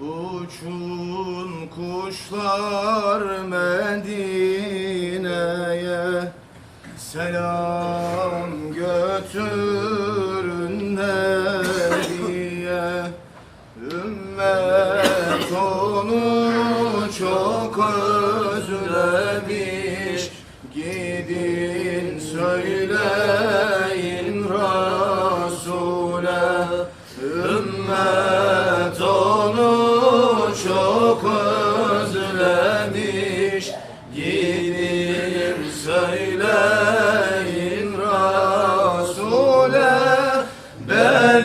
Uçun kuşlar Medine'ye Selam götürün diye Ümmet onu çok özlemiş. Gidin söyleyin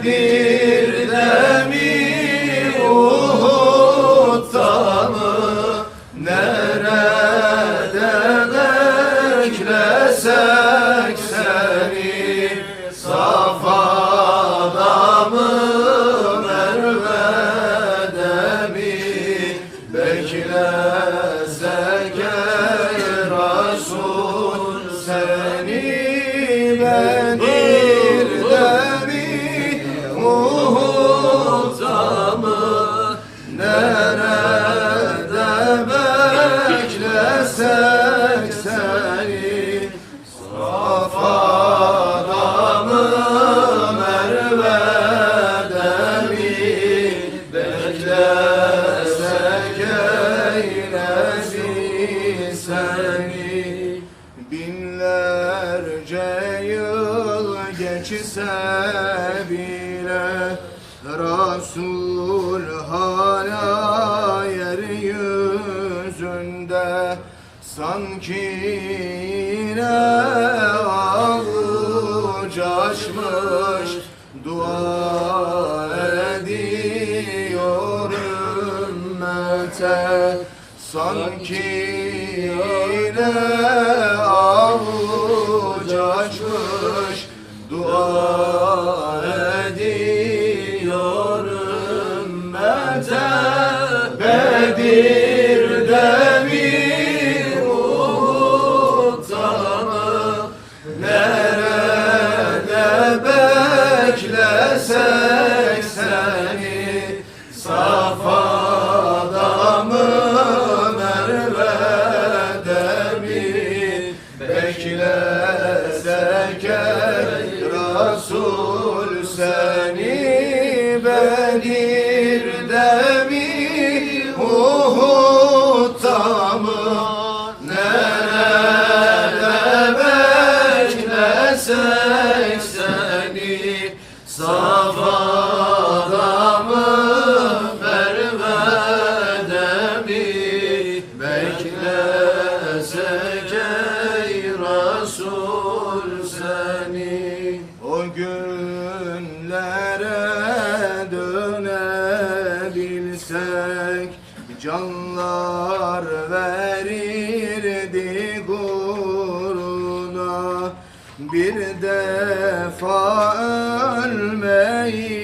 Bedir'de mi Uhud'da seni? Safa'da mı Merve'de mi geçse bile Resul hala yeryüzünde Sanki yine avuç açmış Dua ediyor ümmete. Sanki yine Bedir'de mi Uhud'da mı? Nerede beklesek seni? Safa'da Canlar verirdi uğruna Bir defa ölmeyi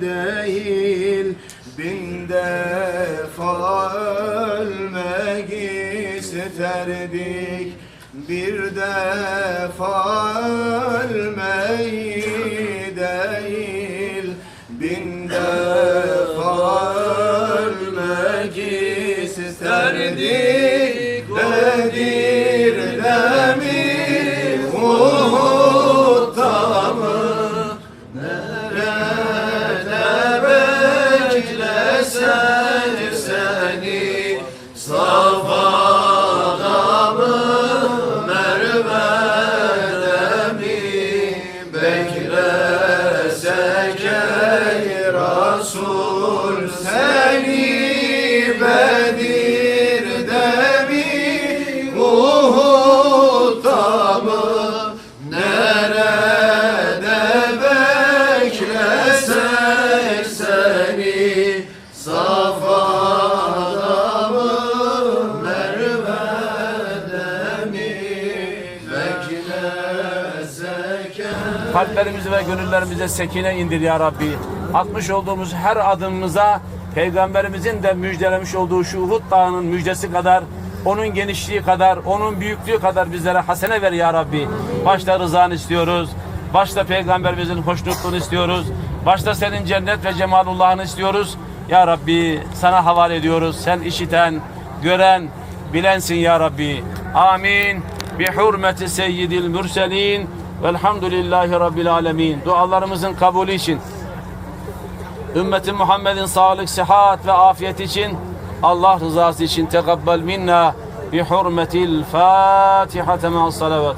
değil Bin defa ölmek isterdik. Bir defa ölmeyi Ey Resul Kalplerimizi ve gönüllerimize sekine indir ya Rabbi. Atmış olduğumuz her adımımıza Peygamberimizin de müjdelemiş olduğu şu Uhud Dağı'nın müjdesi kadar onun genişliği kadar, onun büyüklüğü kadar bizlere hasene ver ya Rabbi. Başta rızanı istiyoruz. Başta Peygamberimizin hoşnutluğunu istiyoruz. Başta senin cennet ve cemalullahını istiyoruz. Ya Rabbi sana havale ediyoruz. Sen işiten, gören, bilensin ya Rabbi. Amin. Bi hurmeti seyyidil mürselin. Velhamdülillahi Rabbil alemin. Dualarımızın kabulü için Ümmeti Muhammed'in sağlık, sıhhat ve afiyet için Allah rızası için tekabbel minna bi hurmetil Fatiha ma'as salavat.